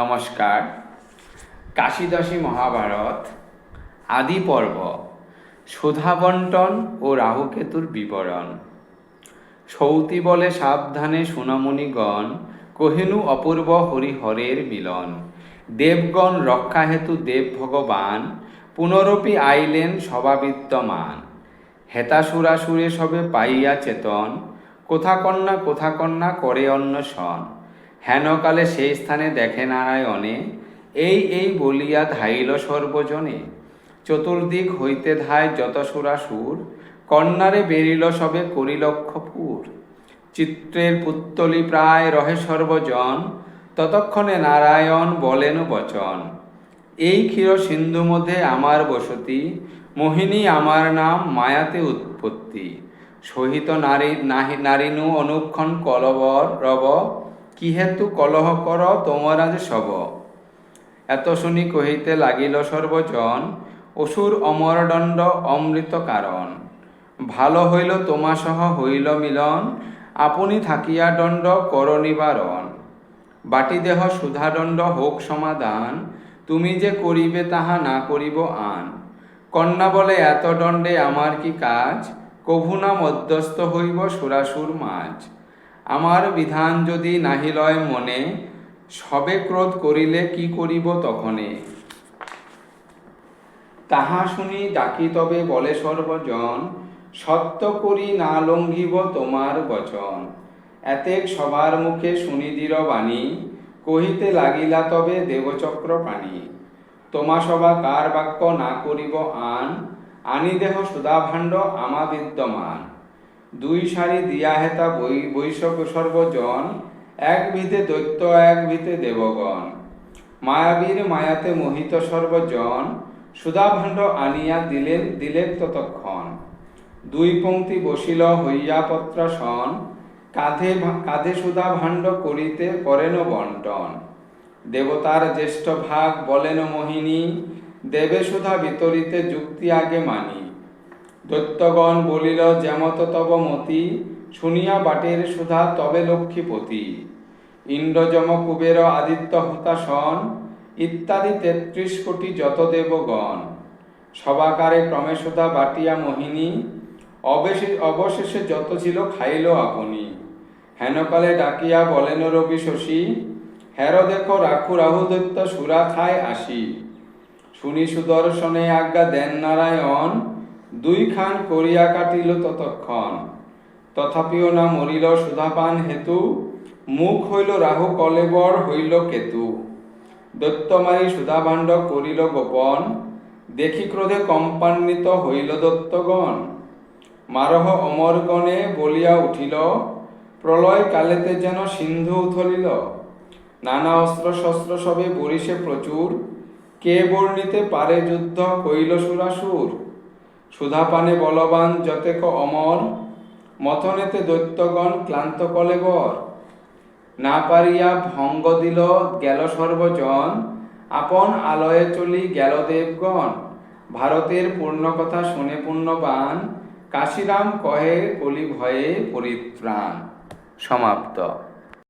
নমস্কার। কাশীদশী মহাভারত, আদি পর্ব সুধাবন্টন ও রাহুকেতুর বিবরণ। সৌতি বলে সাবধানে সুনামণিগণ, কহিনু অপূর্ব হরিহরের মিলন। দেবগণ রক্ষা হেতু দেব ভগবান, পুনরপি আইলেন সভাবিদ্যমান হেতাসুরাসুরে সবে পাইয়া চেতন কোথা কন্যা কোথা কন্যা করে অন্বেষণ। হেনকালে সেই স্থানে দেখে নারায়ণে, এই এই বলিয়া ধাইল সর্বজনে, চতুর্দিক হইতে ধায় যত সুরাসুর কন্যারে বেরিল সবে করিলক্ষপুর চিত্রের পুত্তলি প্রায় রহে সর্বজন, ততক্ষণে নারায়ণ বলেন বচন, এই ক্ষীর সিন্ধু মধ্যে আমার বসতি, মোহিনী আমার নাম মায়াতে উৎপত্তি। সহিত নারী, নাহি, নারীনু অনুক্ষণ কলবর রব কি হেতু কলহ কর, তোমরা যে সব এত শুনি কহিতে লাগিল সর্বজন অসুর অমরদণ্ড অমৃত কারণ ভালো হইল তোমা সহ হইল মিলন, আপনি থাকিয়া দণ্ড কর নিবারণ বাটি দেহ সুধাদণ্ড হোক সমাধান, তুমি যে করিবে তাহা না করিব আন। কন্যা বলে, এত দণ্ডে আমার কি কাজ? কভু না মধ্যস্থ হইব সুরাসুর মাঝ আমার বিধান যদি নাহি লয় মনে, সবে ক্রোধ করিলে কি করিব তখনে? তাহা শুনি ডাকি তবে বলে সর্বজন, সত্য করি না লঙ্ঘিব তোমার বচন। এতেক সবার মুখে শুনিদির বাণী, কহিতে লাগিলা তবে দেবচক্র প্রাণী তোমা সভা কার বাক্য না করিব আন, আনি দেহ সুধাভাণ্ড আমা বিদ্যমান দুই সারি দিয়া হেতা বৈ, বৈশক সর্বজন, এক ভিতে দৈত্য, এক ভিতে দেবগণ। মায়াবীর মায়াতে মোহিত সর্বজন, সুধাভাণ্ড আনিয়া দিলেন দিলেন ততক্ষণ। দুই পংক্তি বসিল হইয়া পত্রাসন, কাঁধে কাঁধে সুধা ভাণ্ড করিতে করেন বন্টন দেবতার জ্যেষ্ঠ ভাগ বলেন মোহিনী, দেবে সুধা বিতরিতে যুক্তি আগে মানি। দৈত্যগণ বলিল যেমত তব মতি, শুনিয়া বাটের সুধা তবে লক্ষ্মীপতি। ইন্দ্রযম কুবের আদিত্য হুতাসন ইত্যাদি তেত্রিশ কোটি যত দেবগণ। সবাকারে ক্রমে সুধা বাটিয়া মোহিনী অবশেষে অবশেষে যত ছিল খাইল আপনি। হেনকালে ডাকিয়া বলেন, রবি শশী, হের দেখো রাখু রাহু দৈত্য সুরা খায় আসি। শুনি সুদর্শনে আজ্ঞা দেন নারায়ণ দুই খান করিয়া কাটিল ততক্ষণ। তথাপিও না মরিল সুধাপান হেতু, মুখ হইল রাহু কলেবর হইল কেতু। দৈত্যমারি সুধাভাণ্ড করিল গোপন, দেখি ক্রোধে কম্পান্বিত হইল দত্তগণ। মারহ অমরগণে বলিয়া উঠিল, প্রলয় কালেতে যেন সিন্ধু উথলিল। নানা অস্ত্র শস্ত্র সবে বরিশে প্রচুর, কে বর্ণিতে পারে যুদ্ধ, কইল সুরাসুর? সুধাপানে বলবান যতেক অমর, মথনেতে দৈত্যগণ ক্লান্ত কলেবর না পারিয়া ভঙ্গ দিল গেল সর্বজন, আপন আলয়ে চলি গেল দেবগণ। ভারতের পূর্ণ কথা শুনে পুণ্যবান, কাশিরাম কহে কলি ভয়ে পরিত্রাণ। সমাপ্ত।